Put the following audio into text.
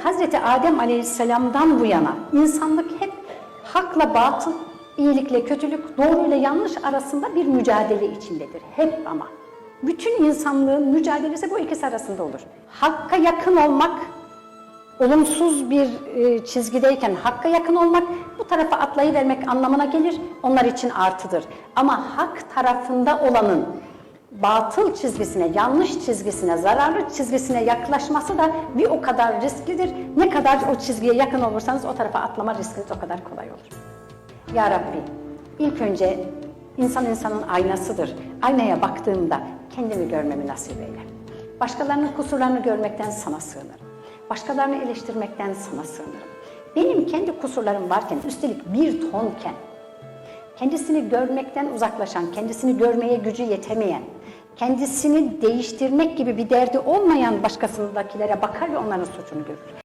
Hazreti Adem Aleyhisselam'dan bu yana insanlık hep hakla batıl, iyilikle kötülük, doğruyla yanlış arasında bir mücadele içindedir. Hep ama. Bütün insanlığın mücadelesi bu ikisi arasında olur. Hakka yakın olmak, olumsuz bir e, çizgideyken hakka yakın olmak bu tarafa atlayıvermek anlamına gelir. Onlar için artıdır. Ama hak tarafında olanın batıl çizgisine, yanlış çizgisine, zararlı çizgisine yaklaşması da bir o kadar risklidir. Ne kadar o çizgiye yakın olursanız o tarafa atlama riskiniz o kadar kolay olur. Ya Rabbi, ilk önce insan insanın aynasıdır. Aynaya baktığımda kendimi görmemi nasip eyle. Başkalarının kusurlarını görmekten sana sığınırım. Başkalarını eleştirmekten sana sığınırım. Benim kendi kusurlarım varken, üstelik bir tonken, kendisini görmekten uzaklaşan, kendisini görmeye gücü yetemeyen, kendisini değiştirmek gibi bir derdi olmayan başkasındakilere bakar ve onların suçunu görür.